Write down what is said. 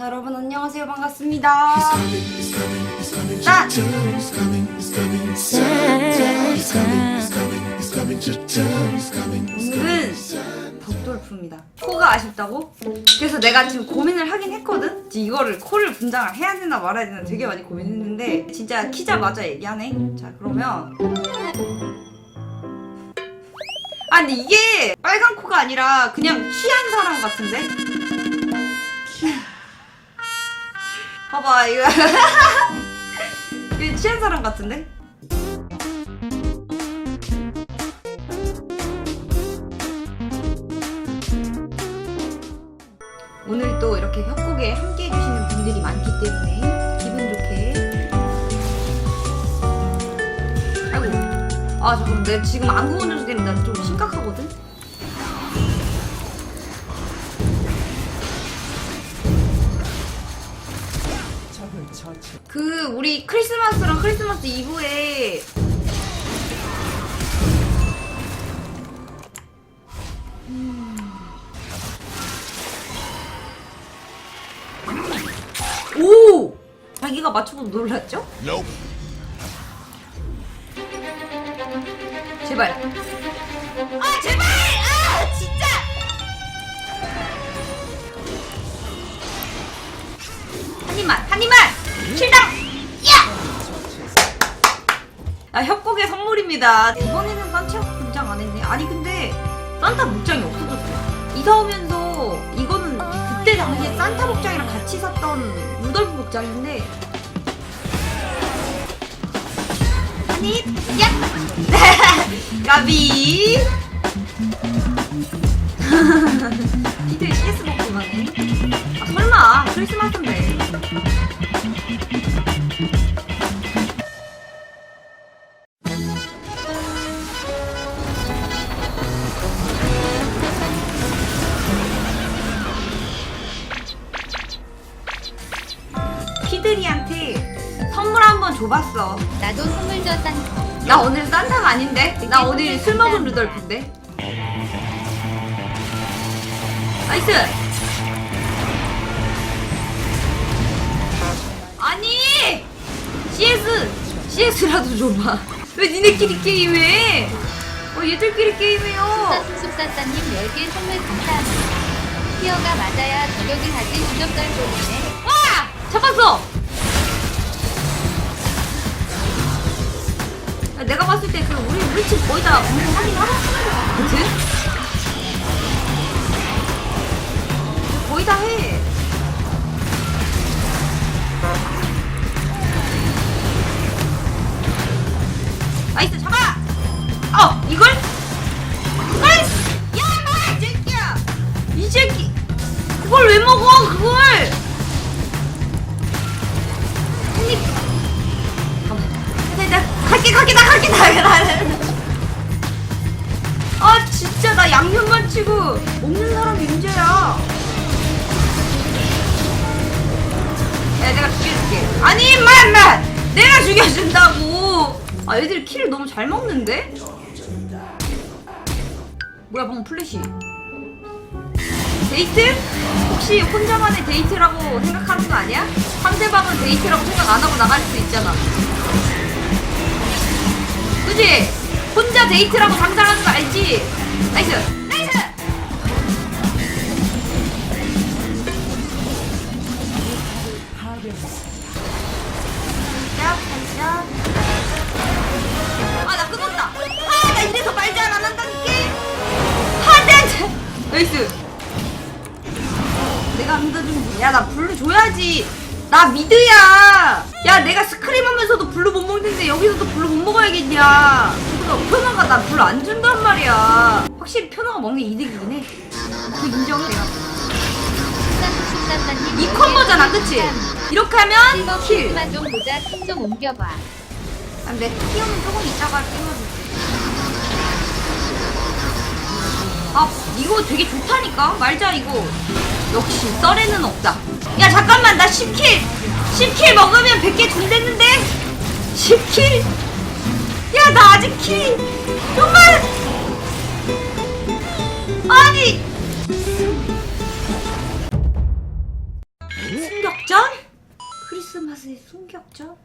자 여러분 안녕하세요 반갑습니다. 짠! 오늘은 벽돌프입니다. 코가 아쉽다고? 그래서 내가 지금 고민을 하긴 했거든? 이제 이거를 코를 분장을 해야 되나 말아야 되나 되게 많이 고민했는데 진짜 키자마자 얘기하네. 자 그러면 아 근데 이게 빨간 코가 아니라 그냥 취한 사람 같은데? 봐봐 이거. 이거 취한 사람 같은데? 오늘 또 이렇게 협곡에 함께 해주시는 분들이 많기 때문에 기분 좋게. 아이고. 아 잠깐만 내가 지금 안구 건조증 때문 그 우리 크리스마스랑 크리스마스 이브에 오! 자기가 맞추고 놀랐죠? Nope. 제발. 아 제발! 선물입니다. 이번에는 산티아고 분장 안 했네. 아니 근데 산타 목장이 없어졌어. 이사 오면서 이거는 그때 당시에 산타 목장이랑 같이 샀던 루돌프 목장인데 한입 야! 까비 니들 CS 먹고 가네 아 설마 크리스마스인데 줘봤어 나도 선물 줬다니까. 나 오늘 산타가 아닌데? 나 오늘 술 먹은 루돌프인데? 나이스! 아니! CS! CS라도 줘봐. 왜 니네끼리 게임해? 어, 얘들끼리 게임해요. 숙사님 10개 선물 감사합니다. 티어가 맞아야 저격이 하지 주접달 보이네. 와! 잡았어! 야, 내가 봤을 때 그 우리 우리 집 거의 다 방송 하긴 것 같거든? 거의 다 해. 나이스 잡아! 어 이걸? 나이스! 야 뭐야 이 새끼야! 이 새끼 그걸 왜 먹어 그걸! 나 갈게 갈게 나 갈게 나 나는 아 진짜 나 양념만 치고 먹는 사람이 문제야. 야 내가 죽여줄게. 아니 임마 임마 내가 죽여준다고. 아 애들 키를 너무 잘 먹는데? 뭐야 방금 플래시. 데이트? 혹시 혼자만의 데이트라고 생각하는 거 아니야? 상대방은 데이트라고 생각 안 하고 나갈 수도 있잖아 그지? 혼자 데이트라고 상상하는 거 알지? 나이스! 아! 아, 안! 한 대! 나이스! 내가 믿어주면 야, 나 블루 줘야지! 나 미드야! 야, 내가 스크림 하면서도 블루 못 먹는데 여기서도 블루 못 먹어야겠냐? 그래서 표나가 나 블루 안 준단 말이야. 확실히 표나가 먹는 게 이득이긴 해. 그 인정해, 내가. 이 콤보잖아, 그치? 이렇게 하면 킬. 킬만 좀 보자. 좀 옮겨봐. 아, 내 키우면 조금 이따가 끼워줄게. 아, 이거 되게 좋다니까? 말자, 이거. 역시, 썰에는 없다. 야, 잠깐만, 나 10킬! 10킬 먹으면 100개 준댔는데? 10킬? 야, 나 아직 킬! 정말! 아니! 숨격전? 크리스마스의 숨격전?